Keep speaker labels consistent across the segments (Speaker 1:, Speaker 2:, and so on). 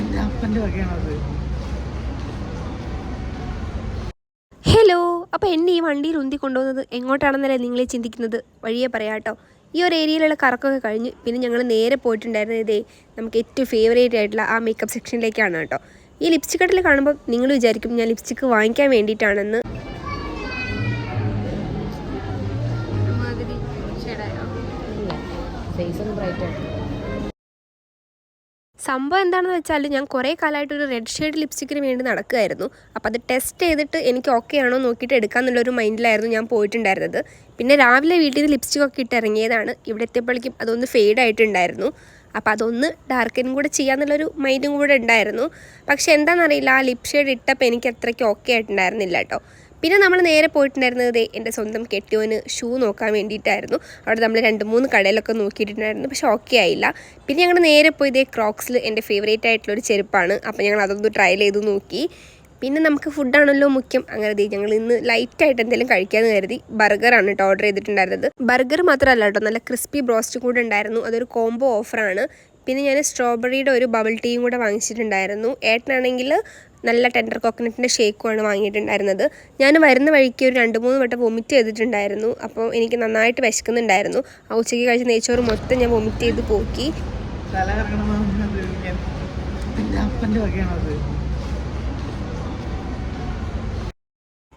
Speaker 1: എന്റെ അപ്പന്റെ വകയാണത്
Speaker 2: ഹലോ അപ്പോൾ എന്നെ ഈ വണ്ടിയിൽ ഉന്തി കൊണ്ടുപോകുന്നത് എങ്ങോട്ടാണെന്നല്ലേ നിങ്ങളെ ചിന്തിക്കുന്നത്? വഴിയെ പറയാട്ടോ ഈ ഒരു ഏരിയയിലുള്ള കറക്കൊക്കെ കഴിഞ്ഞ് പിന്നെ ഞങ്ങൾ നേരെ പോയിട്ടുണ്ടായിരുന്നത് ഇതേ നമുക്ക് ഏറ്റവും ഫേവറേറ്റ് ആയിട്ടുള്ള ആ മേക്കപ്പ് സെക്ഷനിലേക്കാണ് കേട്ടോ. ഈ ലിപ്സ്റ്റിക് കട്ടിൽ കാണുമ്പോൾ നിങ്ങൾ വിചാരിക്കും ഞാൻ ലിപ്സ്റ്റിക് വാങ്ങിക്കാൻ വേണ്ടിയിട്ടാണെന്ന്.
Speaker 3: ഫേസ് ഒന്ന് ബ്രൈറ്റ് ആണ്
Speaker 2: സംഭവം എന്താണെന്ന് വെച്ചാൽ ഞാൻ കുറേ കാലമായിട്ട് ഒരു റെഡ് ഷെയ്ഡ് ലിപ്സ്റ്റിക്കിന് വേണ്ടി നടക്കുമായിരുന്നു അപ്പോൾ അത് ടെസ്റ്റ് ചെയ്തിട്ട് എനിക്ക് ഓക്കെ ആണോ നോക്കിയിട്ട് എടുക്കാമെന്നുള്ളൊരു മൈൻഡിലായിരുന്നു ഞാൻ പോയിട്ടുണ്ടായിരുന്നത്. പിന്നെ രാവിലെ വീട്ടിൽ നിന്ന് ലിപ്സ്റ്റിക് ഒക്കെ ഇട്ട് ഇറങ്ങിയതാണ്. ഇവിടെ എത്തിയപ്പോഴേക്കും അതൊന്ന് ഫെയ്ഡ് ആയിട്ടുണ്ടായിരുന്നു. അപ്പോൾ അതൊന്ന് ഡാർക്കനും കൂടെ ചെയ്യാമെന്നുള്ളൊരു മൈൻഡും കൂടെ ഉണ്ടായിരുന്നു. പക്ഷേ എന്താണെന്നറിയില്ല ആ ലിപ് ഷെയ്ഡ് ഇട്ടപ്പോൾ എനിക്ക് അത്രയ്ക്ക് ഓക്കെ ആയിട്ടുണ്ടായിരുന്നില്ല കേട്ടോ പിന്നെ നമ്മൾ നേരെ പോയിട്ടുണ്ടായിരുന്നത് എന്റെ സ്വന്തം കെട്ടിയോന് ഷൂ നോക്കാൻ വേണ്ടിയിട്ടായിരുന്നു. അവിടെ നമ്മൾ രണ്ട് മൂന്ന് കടയിലൊക്കെ നോക്കിയിട്ടുണ്ടായിരുന്നു പക്ഷെ ഓക്കെ ആയില്ല. പിന്നെ ഞങ്ങൾ നേരെ പോയി ക്രോക്സിൽ എന്റെ ഫേവറേറ്റ് ആയിട്ടുള്ള ഒരു ചെരുപ്പാണ്. അപ്പോൾ ഞങ്ങൾ അതൊന്ന് ട്രയൽ ചെയ്ത് നോക്കി. പിന്നെ നമുക്ക് ഫുഡാണല്ലോ മുഖ്യം. അങ്ങനെ ഞങ്ങൾ ഇന്ന് ലൈറ്റായിട്ട് എന്തെങ്കിലും കഴിക്കാമെന്ന് കരുതി ബർഗറാണ് കേട്ടോ ഓർഡർ ചെയ്തിട്ടുണ്ടായിരുന്നത്. ബർഗർ മാത്രമല്ല കേട്ടോ നല്ല ക്രിസ്പി ബ്രോസ്റ്റ് കൂടെ ഉണ്ടായിരുന്നു. അതൊരു കോംബോ ഓഫറാണ് പിന്നെ ഞാൻ സ്ട്രോബെറിയുടെ ഒരു ബബിൾ ടീയും കൂടെ വാങ്ങിച്ചിട്ടുണ്ടായിരുന്നു. ഏട്ടനാണെങ്കിൽ നല്ല ടെൻഡർ കോക്കനട്ടിന്റെ ഷേക്കുമാണ് വാങ്ങിയിട്ടുണ്ടായിരുന്നത്. ഞാൻ വരുന്ന വഴിക്ക് ഒരു രണ്ട് മൂന്ന് വട്ടം വൊമിറ്റ് ചെയ്തിട്ടുണ്ടായിരുന്നു. അപ്പോൾ എനിക്ക് നന്നായിട്ട് വിശക്കുന്നുണ്ടായിരുന്നു. ആ ഉച്ചയ്ക്ക് കഴിച്ച നെയ്ച്ചോറ് മൊത്തം ഞാൻ വൊമിറ്റ് ചെയ്ത് പോക്കി.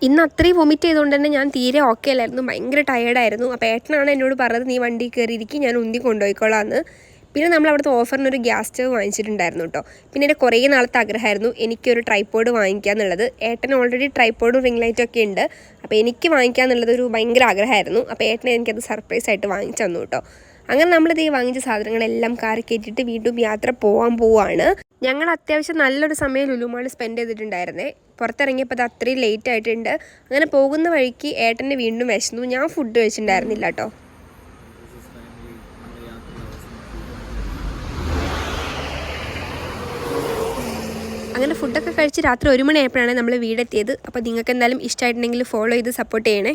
Speaker 2: ഇന്ന് അത്രയും വൊമിറ്റ് ചെയ്തുകൊണ്ട് തന്നെ ഞാൻ തീരെ ഓക്കെ അല്ലായിരുന്നു. ഭയങ്കര ടയേർഡായിരുന്നു അപ്പോൾ ഏട്ടനാണ് എന്നോട് പറഞ്ഞത് നീ വണ്ടി കയറിയിരിക്കും ഞാൻ ഉന്തി കൊണ്ടുപോയിക്കോളാന്ന്. പിന്നെ നമ്മൾ അവിടുത്തെ ഓഫറിന് ഒരു ഗ്യാസ് സ്റ്റവ് വാങ്ങിച്ചിട്ടുണ്ടായിരുന്നു കേട്ടോ. പിന്നെ എന്റെ കുറേ നാളത്തെ ആഗ്രഹമായിരുന്നു എനിക്കൊരു ട്രൈപ്പോഡ് വാങ്ങിക്കുക എന്നുള്ളത് ഏട്ടന് ഓൾറെഡി ട്രൈപ്പോഡും റിംഗ് ലൈറ്റും ഒക്കെ ഉണ്ട്. അപ്പോൾ എനിക്ക് വാങ്ങിക്കുക എന്നുള്ളത് ഒരു ഭയങ്കര ആഗ്രഹമായിരുന്നു. അപ്പോൾ ഏട്ടനെ എനിക്കത് സർപ്രൈസ് ആയിട്ട് വാങ്ങിച്ചു തന്നു കേട്ടോ. അങ്ങനെ നമ്മളിത് ഈ വാങ്ങിച്ച സാധനങ്ങളെല്ലാം കാറി കയറ്റിയിട്ട് വീണ്ടും യാത്ര പോകാൻ പോവാണ്. ഞങ്ങൾ അത്യാവശ്യം നല്ലൊരു സമയം ലുലുമാൾ സ്പെൻഡ് ചെയ്തിട്ടുണ്ടായിരുന്നേ. പുറത്തിറങ്ങിയപ്പോൾ അത് അത്രയും ലേറ്റ് ആയിട്ടുണ്ട്. അങ്ങനെ പോകുന്ന വഴിക്ക് ഏട്ടനെ വീണ്ടും വിശന്നു. ഞാൻ ഫുഡ് കഴിച്ചിട്ടുണ്ടായിരുന്നില്ല കേട്ടോ. അങ്ങനെ ഫുഡൊക്കെ കഴിച്ച് രാത്രി ഒരു മണിയായപ്പോഴാണ് നമ്മൾ വീടെത്തിയത്. അപ്പോൾ നിങ്ങൾക്ക് എന്തായാലും ഇഷ്ടമായിട്ടുണ്ടെങ്കിൽ ഫോളോ ചെയ്ത് സപ്പോർട്ട് ചെയ്യണേ.